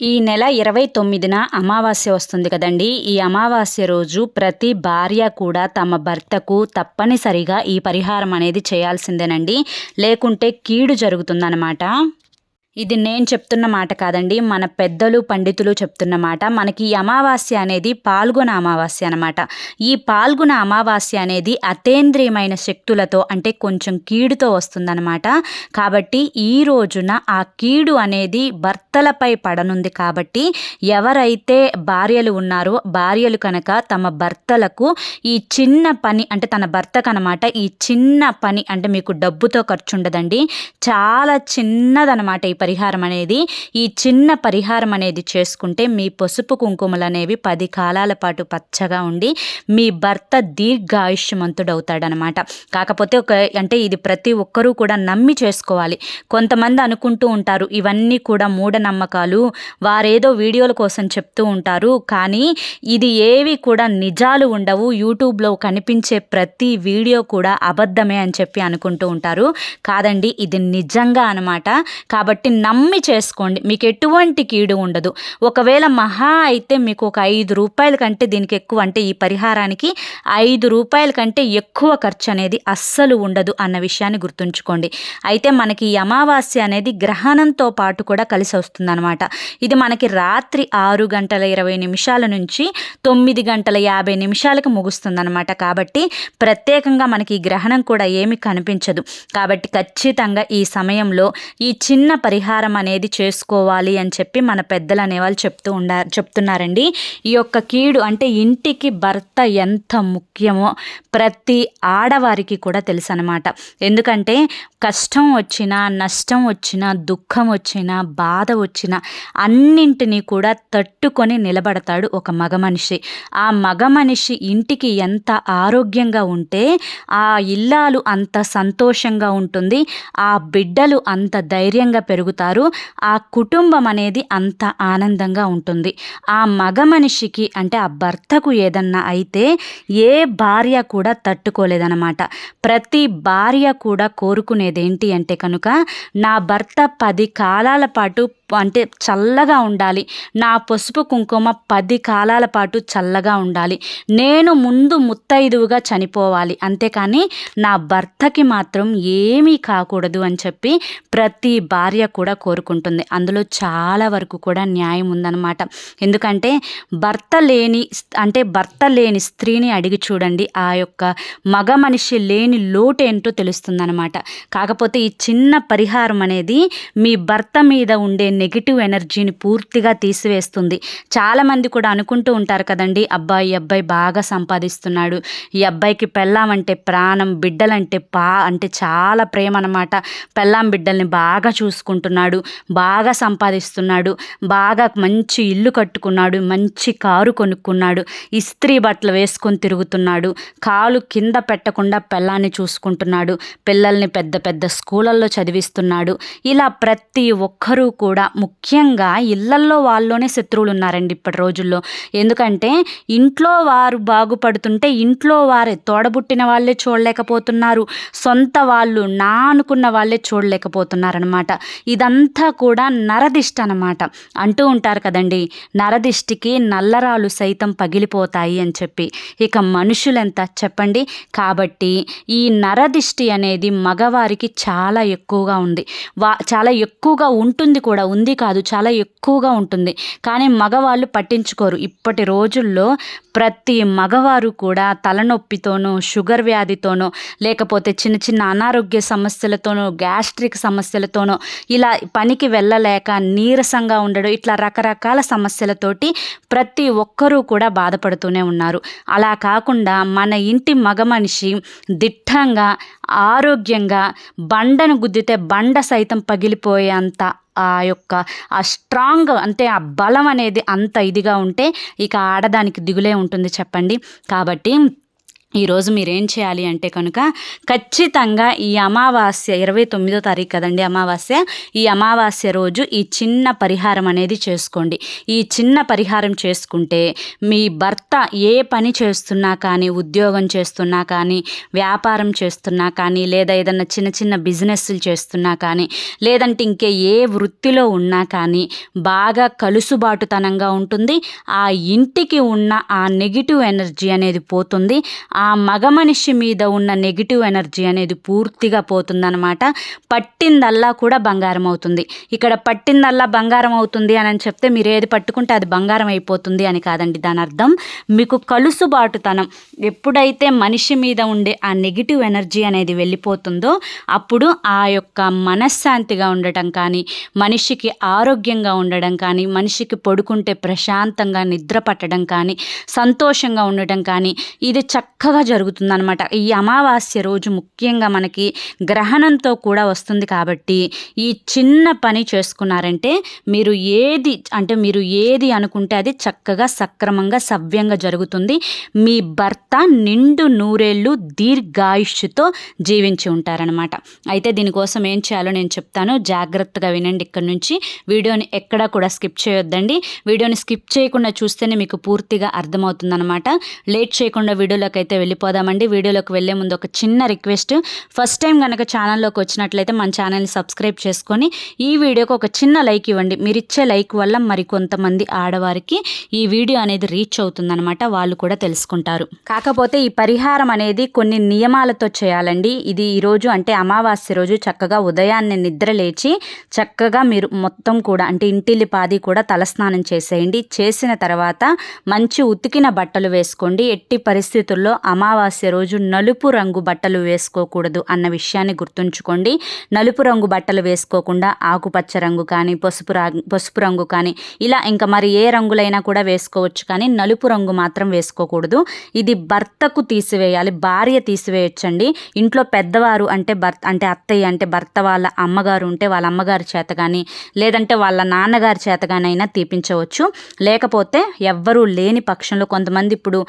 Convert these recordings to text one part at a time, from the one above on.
ఈ నెల ఇరవై తొమ్మిదిన అమావాస్య వస్తుంది కదండి. ఈ అమావాస్య రోజు ప్రతి భార్య కూడా తమ భర్తకు తప్పనిసరిగా ఈ పరిహారం అనేది చేయాల్సిందేనండి. లేకుంటే కీడు జరుగుతుందన్నమాట. ఇది నేను చెప్తున్న మాట కాదండి మన పెద్దలు పండితులు చెప్తున్న మాట. మనకి ఈ అమావాస్య అనేది పాల్గొన అమావాస్య అనమాట ఈ పాల్గొన అమావాస్య అనేది అతేంద్రియమైన శక్తులతో అంటే కొంచెం కీడుతో వస్తుందన్నమాట. కాబట్టి ఈ రోజున ఆ కీడు అనేది భర్తలపై పడనుంది కాబట్టి ఎవరైతే భార్యలు ఉన్నారో భార్యలు కనుక తమ భర్తలకు ఈ చిన్న పని అంటే తన భర్తకు అనమాట ఈ చిన్న పని అంటే మీకు డబ్బుతో ఖర్చు ఉండదండి చాలా చిన్నదనమాట ఈ పరిహారం అనేది ఈ చిన్న పరిహారం అనేది చేసుకుంటే మీ పసుపు కుంకుమలు అనేవి పది కాలాల పాటు పచ్చగా ఉండి మీ భర్త దీర్ఘాయుష్యమంతుడు అవుతాడనమాట కాకపోతే ఒక అంటే ఇది ప్రతి ఒక్కరూ కూడా నమ్మి చేసుకోవాలి. కొంతమంది అనుకుంటూ ఉంటారు ఇవన్నీ కూడా మూఢనమ్మకాలు వారేదో వీడియోల కోసం చెప్తూ ఉంటారు. కానీ ఇది ఏవి కూడా నిజాలు ఉండవు. యూట్యూబ్లో కనిపించే ప్రతి వీడియో కూడా అబద్ధమే అని చెప్పి అనుకుంటూ ఉంటారు. కాదండి ఇది నిజంగా అనమాట. కాబట్టి నమ్మి చేసుకోండి. మీకు ఎటువంటి కీడు ఉండదు. ఒకవేళ మహా అయితే మీకు ఒక ఐదు రూపాయల కంటే దీనికి ఎక్కువ అంటే ఈ పరిహారానికి ఐదు రూపాయల కంటే ఎక్కువ ఖర్చు అనేది అస్సలు ఉండదు అన్న విషయాన్ని గుర్తుంచుకోండి. అయితే మనకి ఈ అమావాస్య అనేది గ్రహణంతో పాటు కూడా కలిసి వస్తుందన్నమాట. ఇది మనకి రాత్రి ఆరు గంటల ఇరవై నిమిషాల నుంచి తొమ్మిది గంటల యాభై నిమిషాలకు ముగుస్తుందన్నమాట. కాబట్టి ప్రత్యేకంగా మనకి ఈ గ్రహణం కూడా ఏమి కనిపించదు. కాబట్టి ఖచ్చితంగా ఈ సమయంలో ఈ చిన్న పరి పరిహారం అనేది చేసుకోవాలి అని చెప్పి మన పెద్దలు అనేవాళ్ళు చెప్తూ ఉండారు చెప్తున్నారండి. ఈ యొక్క కీడు అంటే ఇంటికి భర్త ఎంత ముఖ్యమో ప్రతి ఆడవారికి కూడా తెలుసు అనమాట ఎందుకంటే కష్టం వచ్చినా నష్టం వచ్చినా దుఃఖం వచ్చినా బాధ వచ్చినా అన్నింటినీ కూడా తట్టుకొని నిలబడతాడు ఒక మగ మనిషి. ఆ మగ మనిషి ఇంటికి ఎంత ఆరోగ్యంగా ఉంటే ఆ ఇల్లాలు అంత సంతోషంగా ఉంటుంది ఆ బిడ్డలు అంత ధైర్యంగా పెరుగు కలుగుతారు ఆ కుటుంబం అనేది అంత ఆనందంగా ఉంటుంది. ఆ మగ మనిషికి అంటే ఆ భర్తకు ఏదన్నా అయితే ఏ భార్య కూడా తట్టుకోలేదన్నమాట. ప్రతి భార్య కూడా కోరుకునేది ఏంటి అంటే కనుక నా భర్త పది కాలాల పాటు అంటే చల్లగా ఉండాలి. నా పసుపు కుంకుమ పది కాలాల పాటు చల్లగా ఉండాలి. నేను ముందు ముత్తైదువుగా చనిపోవాలి. అంతేకాని నా భర్తకి మాత్రం ఏమీ కాకూడదు అని చెప్పి ప్రతి భార్య కూడా కోరుకుంటుంది. అందులో చాలా వరకు కూడా న్యాయం ఉందన్నమాట. ఎందుకంటే భర్త లేని అంటే భర్త లేని స్త్రీని అడిగి చూడండి. ఆ యొక్క మగ మనిషి లేని లోటు ఏంటో తెలుస్తుందన్నమాట. కాకపోతే ఈ చిన్న పరిహారం అనేది మీ భర్త మీద ఉండే నెగిటివ్ ఎనర్జీని పూర్తిగా తీసివేస్తుంది. చాలామంది కూడా అనుకుంటూ ఉంటారు కదండి అబ్బాయి అబ్బాయి బాగా సంపాదిస్తున్నాడు. ఈ అబ్బాయికి పెళ్ళాం అంటే ప్రాణం బిడ్డలంటే పా అంటే చాలా ప్రేమ అనమాట పెళ్ళాం బిడ్డల్ని బాగా చూసుకుంటున్నాడు బాగా సంపాదిస్తున్నాడు బాగా మంచి ఇల్లు కట్టుకున్నాడు మంచి కారు కొనుక్కున్నాడు ఇస్త్రీ బట్టలు వేసుకొని తిరుగుతున్నాడు కాలు కింద పెట్టకుండా పెళ్ళాన్ని చూసుకుంటున్నాడు పిల్లల్ని పెద్ద పెద్ద స్కూళ్ళల్లో చదివిస్తున్నాడు. ఇలా ప్రతి ఒక్కరూ కూడా ముఖ్యంగా ఇళ్ళల్లో వాళ్ళలోనే శత్రువులు ఉన్నారండి ఇప్పటి రోజుల్లో. ఎందుకంటే ఇంట్లో వారు బాగుపడుతుంటే ఇంట్లో వారే తోడబుట్టిన వాళ్ళే చూడలేకపోతున్నారు. సొంత వాళ్ళు నా అనుకున్న వాళ్ళే చూడలేకపోతున్నారనమాట ఇదంతా కూడా నరదిష్ట అనమాట అంటూ ఉంటారు కదండి నరదిష్టికి నల్లరాలు సైతం పగిలిపోతాయి అని చెప్పి. ఇక మనుషులెంత చెప్పండి? కాబట్టి ఈ నరదిష్టి అనేది మగవారికి చాలా ఎక్కువగా ఉంది. వా చాలా ఎక్కువగా ఉంటుంది కూడా ఉంది కాదు చాలా ఎక్కువగా ఉంటుంది. కానీ మగవాళ్ళు పట్టించుకోరు. ఇప్పటి రోజుల్లో ప్రతి మగవారు కూడా తలనొప్పితోనో షుగర్ వ్యాధితోనో లేకపోతే చిన్న చిన్న అనారోగ్య సమస్యలతోనో గ్యాస్ట్రిక్ సమస్యలతోనో ఇలా పనికి వెళ్ళలేక నీరసంగా ఉండడం ఇట్లా రకరకాల సమస్యలతోటి ప్రతి ఒక్కరూ కూడా బాధపడుతూనే ఉన్నారు. అలా కాకుండా మన ఇంటి మగ మనిషి దిట్టంగా ఆరోగ్యంగా బండను గుద్దితే బండ సైతం పగిలిపోయేంత ఆ యొక్క ఆ స్ట్రాంగ్ అంటే ఆ బలం అనేది అంత ఇదిగా ఉంటే ఇక ఆడదానికి దిగులే ఉంటుంది చెప్పండి. కాబట్టి ఈరోజు మీరేం చేయాలి అంటే కనుక ఖచ్చితంగా ఈ అమావాస్య ఇరవై తొమ్మిదో తారీఖు కదండి అమావాస్య ఈ అమావాస్య రోజు ఈ చిన్న పరిహారం అనేది చేసుకోండి. ఈ చిన్న పరిహారం చేసుకుంటే మీ భర్త ఏ పని చేస్తున్నా కానీ ఉద్యోగం చేస్తున్నా కానీ వ్యాపారం చేస్తున్నా కానీ లేదా ఏదన్నా చిన్న చిన్న బిజినెస్లు చేస్తున్నా కానీ లేదంటే ఇంకే ఏ వృత్తిలో ఉన్నా కానీ బాగా కలుసుబాటుతనంగా ఉంటుంది. ఆ ఇంటికి ఉన్న ఆ నెగిటివ్ ఎనర్జీ అనేది పోతుంది. ఆ మగ మనిషి మీద ఉన్న నెగిటివ్ ఎనర్జీ అనేది పూర్తిగా పోతుందన్నమాట. పట్టిందల్లా కూడా బంగారం అవుతుంది. ఇక్కడ పట్టిందల్లా బంగారం అవుతుంది అని చెప్తే మీరు ఏది పట్టుకుంటే అది బంగారం అయిపోతుంది అని కాదండి దాని అర్థం. మీకు కలుసుబాటుతనం. ఎప్పుడైతే మనిషి మీద ఉండే ఆ నెగిటివ్ ఎనర్జీ అనేది వెళ్ళిపోతుందో అప్పుడు ఆ యొక్క మనశ్శాంతిగా ఉండటం కానీ మనిషికి ఆరోగ్యంగా ఉండడం కానీ మనిషికి పడుకుంటే ప్రశాంతంగా నిద్ర పట్టడం కానీ సంతోషంగా ఉండటం కానీ ఇది చక్కగా జరుగుతుందనమాట ఈ అమావాస్య రోజు ముఖ్యంగా మనకి గ్రహణంతో కూడా వస్తుంది కాబట్టి ఈ చిన్న పని చేసుకున్నారంటే మీరు ఏది అంటే మీరు ఏది అనుకుంటే అది చక్కగా సక్రమంగా సవ్యంగా జరుగుతుంది. మీ భర్త నిండు నూరేళ్ళు దీర్ఘాయుష్యుతో జీవించి ఉంటారనమాట అయితే దీనికోసం ఏం చేయాలో నేను చెప్తాను. జాగ్రత్తగా వినండి ఇక్కడ నుంచి. వీడియోని ఎక్కడా కూడా స్కిప్ చేయొద్దండి. వీడియోని స్కిప్ చేయకుండా చూస్తేనే మీకు పూర్తిగా అర్థమవుతుందనమాట లేట్ చేయకుండా వీడియోలోకి అయితే వెళ్ళిపోదామండి. వీడియోలోకి వెళ్ళే ముందు ఒక చిన్న రిక్వెస్ట్. ఫస్ట్ టైం కనుక ఛానల్లోకి వచ్చినట్లయితే మన ఛానల్ని సబ్స్క్రైబ్ చేసుకొని ఈ వీడియోకి ఒక చిన్న లైక్ ఇవ్వండి. మీరు ఇచ్చే లైక్ వల్ల మరి కొంతమంది ఆడవారికి ఈ వీడియో అనేది రీచ్ అవుతుందన్నమాట. వాళ్ళు కూడా తెలుసుకుంటారు. కాకపోతే ఈ పరిహారం అనేది కొన్ని నియమాలతో చేయాలండి. ఇది ఈరోజు అంటే అమావాస్య రోజు చక్కగా ఉదయాన్నే నిద్ర లేచి చక్కగా మీరు మొత్తం కూడా అంటే ఇంటిల్లి పాది కూడా తలస్నానం చేసేయండి. చేసిన తర్వాత మంచి ఉతికిన బట్టలు వేసుకోండి. ఎట్టి పరిస్థితుల్లో అమావాస్య రోజు నలుపు రంగు బట్టలు వేసుకోకూడదు అన్న విషయాన్ని గుర్తుంచుకోండి. నలుపు రంగు బట్టలు వేసుకోకుండా ఆకుపచ్చ రంగు కానీ పసుపు రా- పసుపు రంగు కానీ ఇలా ఇంకా మరి ఏ రంగులైనా కూడా వేసుకోవచ్చు కానీ నలుపు రంగు మాత్రం వేసుకోకూడదు. ఇది భర్తకు తీసివేయాలి భార్య తీసివేయొచ్చండి. ఇంట్లో పెద్దవారు అంటే భర్త అంటే అత్తయ్య అంటే భర్త వాళ్ళ అమ్మగారు ఉంటే వాళ్ళ అమ్మగారి చేత కానీ లేదంటే వాళ్ళ నాన్నగారి చేత అయినా తీపించవచ్చు. లేకపోతే ఎవ్వరూ లేని పక్షంలో కొంతమంది ఇప్పుడు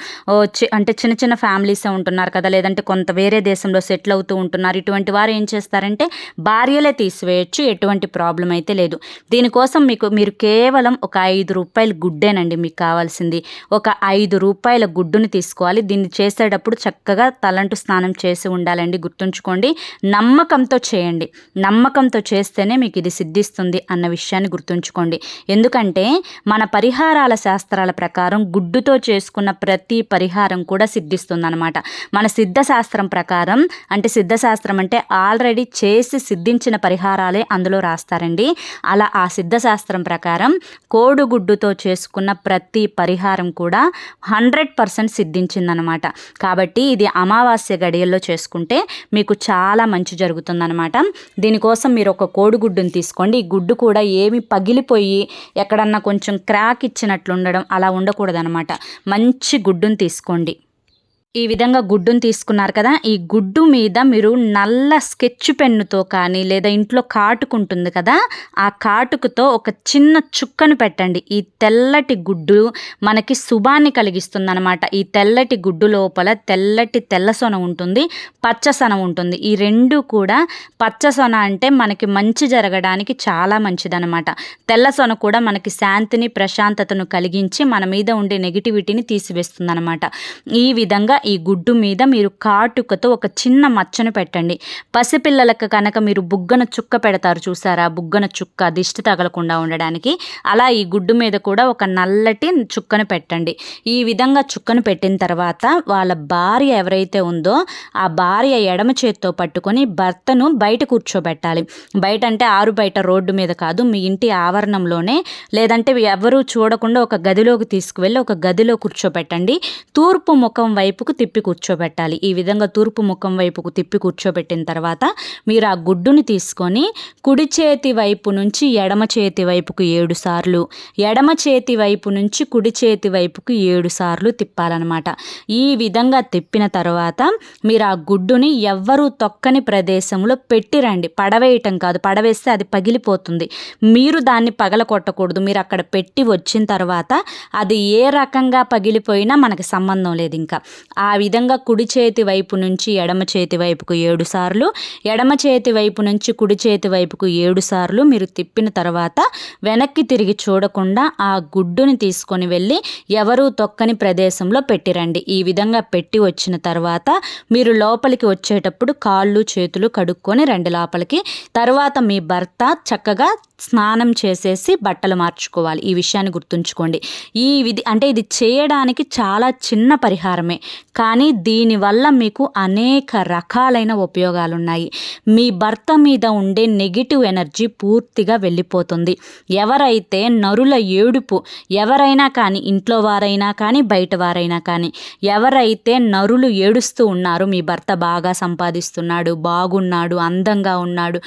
అంటే చిన్న చిన్న ఫ్యామిలీసే ఉంటున్నారు కదా లేదంటే కొంత వేరే దేశంలో సెటిల్ అవుతూ ఉంటున్నారు. ఇటువంటి వారు ఏం చేస్తారంటే భార్యలే తీసివేయచ్చు ఎటువంటి ప్రాబ్లం అయితే లేదు. దీనికోసం మీకు మీరు కేవలం ఒక ఐదు రూపాయల గుడ్డేనండి మీకు కావాల్సింది. ఒక ఐదు రూపాయల గుడ్డుని తీసుకోవాలి. దీన్ని చేసేటప్పుడు చక్కగా తలంటు స్నానం చేసి ఉండాలండి గుర్తుంచుకోండి. నమ్మకంతో చేయండి. నమ్మకంతో చేస్తేనే మీకు ఇది సిద్ధిస్తుంది అన్న విషయాన్ని గుర్తుంచుకోండి. ఎందుకంటే మన పరిహారాల శాస్త్రాల ప్రకారం గుడ్డుతో చేసుకున్న ప్రతి పరిహారం కూడా సిద్ధిస్తుంది. సిద్ధిస్తుందన్నమాట మన సిద్ధశాస్త్రం ప్రకారం అంటే సిద్ధశాస్త్రం అంటే ఆల్రెడీ చేసి సిద్ధించిన పరిహారాలే అందులో రాస్తారండి. అలా ఆ సిద్ధశాస్త్రం ప్రకారం కోడిగుడ్డుతో చేసుకున్న ప్రతి పరిహారం కూడా హండ్రెడ్ పర్సెంట్ సిద్ధించిందనమాట కాబట్టి ఇది అమావాస్య గడియల్లో చేసుకుంటే మీకు చాలా మంచి జరుగుతుందనమాట దీనికోసం మీరు ఒక కోడిగుడ్డుని తీసుకోండి. ఈ గుడ్డు కూడా ఏమి పగిలిపోయి ఎక్కడన్నా కొంచెం క్రాక్ ఇచ్చినట్లు ఉండడం అలా ఉండకూడదనమాట మంచి గుడ్డుని తీసుకోండి. ఈ విధంగా గుడ్డును తీసుకున్నారు కదా ఈ గుడ్డు మీద మీరు నల్ల స్కెచ్ పెన్నుతో కానీ లేదా ఇంట్లో కాటుకు ఉంటుంది కదా ఆ కాటుకుతో ఒక చిన్న చుక్కను పెట్టండి. ఈ తెల్లటి గుడ్డు మనకి శుభాన్ని కలిగిస్తుంది అనమాట ఈ తెల్లటి గుడ్డు లోపల తెల్లటి తెల్ల సొన ఉంటుంది పచ్చసొన ఉంటుంది. ఈ రెండు కూడా పచ్చసొన అంటే మనకి మంచి జరగడానికి చాలా మంచిదనమాట తెల్ల సొన కూడా మనకి శాంతిని ప్రశాంతతను కలిగించి మన మీద ఉండే నెగిటివిటీని తీసివేస్తుంది అనమాట ఈ విధంగా ఈ గుడ్డు మీద మీరు కాటుకతో ఒక చిన్న మచ్చను పెట్టండి. పసిపిల్లలకు కనుక మీరు బుగ్గన చుక్క పెడతారు చూసారా? బుగ్గన చుక్క దిష్టి తగలకుండా ఉండడానికి. అలా ఈ గుడ్డు మీద కూడా ఒక నల్లటి చుక్కను పెట్టండి. ఈ విధంగా చుక్కను పెట్టిన తర్వాత వాళ్ళ భార్య ఎవరైతే ఉందో ఆ భార్య ఎడమ చేత్తో పట్టుకొని భర్తను బయట కూర్చోబెట్టాలి. బయట అంటే ఆరు బయట రోడ్డు మీద కాదు మీ ఇంటి ఆవరణంలోనే లేదంటే ఎవరూ చూడకుండా ఒక గదిలోకి తీసుకువెళ్ళి ఒక గదిలో కూర్చోబెట్టండి. తూర్పు ముఖం వైపు వైపుకు తిప్పి కూర్చోబెట్టాలి. ఈ విధంగా తూర్పు ముఖం వైపుకు తిప్పి కూర్చోబెట్టిన తర్వాత మీరు ఆ గుడ్డుని తీసుకొని కుడి చేతి వైపు నుంచి ఎడమ చేతి వైపుకు ఏడు సార్లు ఎడమ చేతి వైపు నుంచి కుడి చేతి వైపుకు ఏడు సార్లు తిప్పాలన్నమాట. ఈ విధంగా తిప్పిన తర్వాత మీరు ఆ గుడ్డుని ఎవ్వరూ తొక్కని ప్రదేశంలో పెట్టిరండి. పడవేయటం కాదు. పడవేస్తే అది పగిలిపోతుంది. మీరు దాన్ని పగల కొట్టకూడదు మీరు అక్కడ పెట్టి వచ్చిన తర్వాత అది ఏ రకంగా పగిలిపోయినా మనకి సంబంధం లేదు ఇంకా. ఆ విధంగా కుడి చేతి వైపు నుంచి ఎడమ చేతి వైపుకు ఏడు సార్లు ఎడమ చేతి వైపు నుంచి కుడి చేతి వైపుకు ఏడు సార్లు మీరు తిప్పిన తర్వాత వెనక్కి తిరిగి చూడకుండా ఆ గుడ్డుని తీసుకొని వెళ్ళి ఎవరూ తొక్కని ప్రదేశంలో పెట్టిరండి. ఈ విధంగా పెట్టి వచ్చిన తర్వాత మీరు లోపలికి వచ్చేటప్పుడు కాళ్ళు చేతులు కడుక్కొని రండి లోపలికి. తర్వాత మీ భర్త చక్కగా స్నానం చేసేసి బట్టలు మార్చుకోవాలి. ఈ విషయాన్ని గుర్తుంచుకోండి. ఈ విధి అంటే ఇది చేయడానికి చాలా చిన్న పరిహారమే. కానీ దీనివల్ల మీకు అనేక రకాలైన ఉపయోగాలు ఉన్నాయి మీ భర్త మీద ఉండే నెగిటివ్ ఎనర్జీ పూర్తిగా వెళ్ళిపోతుంది. ఎవరైతే నరుల ఏడుపు ఎవరైనా కానీ ఇంట్లో వారైనా కానీ బయట వారైనా కానీ ఎవరైతే నరులు ఏడుస్తూ ఉన్నారు మీ భర్త బాగా సంపాదిస్తున్నాడు బాగున్నాడు అందంగా ఉన్నాడు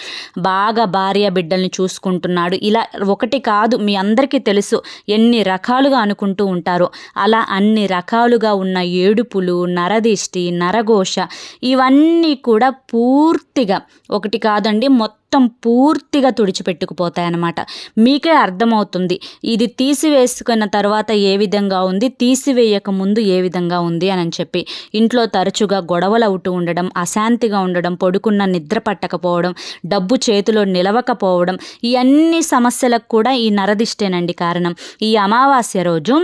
బాగా భార్య బిడ్డల్ని చూసుకుంటూ అనుకుంటున్నాడు. ఇలా ఒకటి కాదు మీ అందరికీ తెలుసు ఎన్ని రకాలుగా అనుకుంటూ ఉంటారో. అలా అన్ని రకాలుగా ఉన్న ఏడుపులు నరదిష్టి నరఘోష ఇవన్నీ కూడా పూర్తిగా ఒకటి కాదండి మొత్తం మొత్తం పూర్తిగా తుడిచిపెట్టుకుపోతాయన్నమాట. మీకే అర్థమవుతుంది. ఇది తీసివేసుకున్న తర్వాత ఏ విధంగా ఉంది తీసివేయక ముందు ఏ విధంగా ఉంది అని చెప్పి. ఇంట్లో తరచుగా గొడవలు అవుతూ ఉండడం అశాంతిగా ఉండడం పడుకున్న నిద్ర పట్టకపోవడం డబ్బు చేతిలో నిలవకపోవడం ఈ అన్ని సమస్యలకు కూడా ఈ నరదిష్టేనండి కారణం. ఈ అమావాస్య రోజు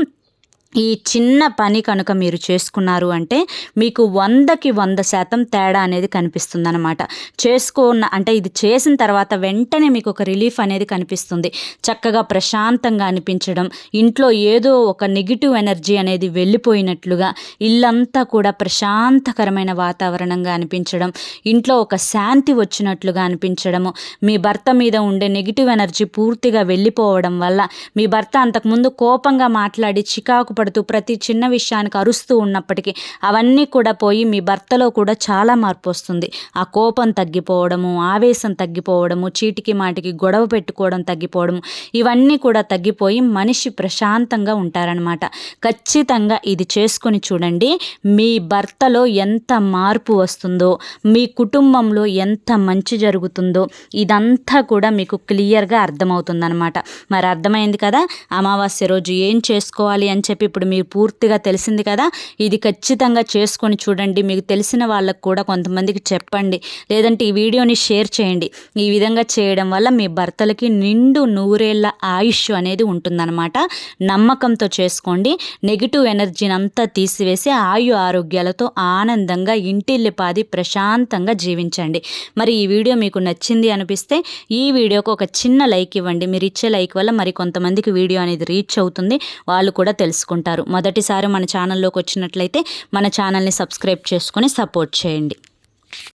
ఈ చిన్న పని కనుక మీరు చేసుకున్నారు అంటే మీకు వందకి వంద శాతం తేడా అనేది కనిపిస్తుంది అనమాట చేసుకున్న అంటే ఇది చేసిన తర్వాత వెంటనే మీకు ఒక రిలీఫ్ అనేది కనిపిస్తుంది. చక్కగా ప్రశాంతంగా అనిపించడం ఇంట్లో ఏదో ఒక నెగిటివ్ ఎనర్జీ అనేది వెళ్ళిపోయినట్లుగా ఇల్లంతా కూడా ప్రశాంతకరమైన వాతావరణంగా అనిపించడం ఇంట్లో ఒక శాంతి వచ్చినట్లుగా అనిపించడము మీ భర్త మీద ఉండే నెగిటివ్ ఎనర్జీ పూర్తిగా వెళ్ళిపోవడం వల్ల మీ భర్త అంతకుముందు కోపంగా మాట్లాడి చికాకు బాధపడుతూ ప్రతి చిన్న విషయానికి అరుస్తూ ఉన్నప్పటికీ అవన్నీ కూడా పోయి మీ భర్తలో కూడా చాలా మార్పు వస్తుంది. ఆ కోపం తగ్గిపోవడము ఆవేశం తగ్గిపోవడము చీటికి మాటికి గొడవ పెట్టుకోవడం తగ్గిపోవడము ఇవన్నీ కూడా తగ్గిపోయి మనిషి ప్రశాంతంగా ఉంటారనమాట ఖచ్చితంగా ఇది చేసుకొని చూడండి మీ భర్తలో ఎంత మార్పు వస్తుందో మీ కుటుంబంలో ఎంత మంచి జరుగుతుందో ఇదంతా కూడా మీకు క్లియర్గా అర్థమవుతుందనమాట మరి అర్థమైంది కదా? అమావాస్య రోజు ఏం చేసుకోవాలి అని చెప్పి ఇప్పుడు మీరు పూర్తిగా తెలిసింది కదా? ఇది ఖచ్చితంగా చేసుకొని చూడండి. మీకు తెలిసిన వాళ్ళకు కూడా కొంతమందికి చెప్పండి. లేదంటే ఈ వీడియోని షేర్ చేయండి. ఈ విధంగా చేయడం వల్ల మీ భర్తలకి నిండు నూరేళ్ళ ఆయుష్ అనేది ఉంటుందన్నమాట. నమ్మకంతో చేసుకోండి. నెగిటివ్ ఎనర్జీని అంతా తీసివేసి ఆయు ఆరోగ్యాలతో ఆనందంగా ఇంటిల్లిపాది ప్రశాంతంగా జీవించండి. మరి ఈ వీడియో మీకు నచ్చింది అనిపిస్తే ఈ వీడియోకు ఒక చిన్న లైక్ ఇవ్వండి. మీరు ఇచ్చే లైక్ వల్ల మరి కొంతమందికి వీడియో అనేది రీచ్ అవుతుంది. వాళ్ళు కూడా తెలుసుకుంటారు. మొదటిసారి మన ఛానల్లోకి వచ్చినట్లయితే మన ఛానల్ని సబ్స్క్రైబ్ చేసుకొని సపోర్ట్ చేయండి.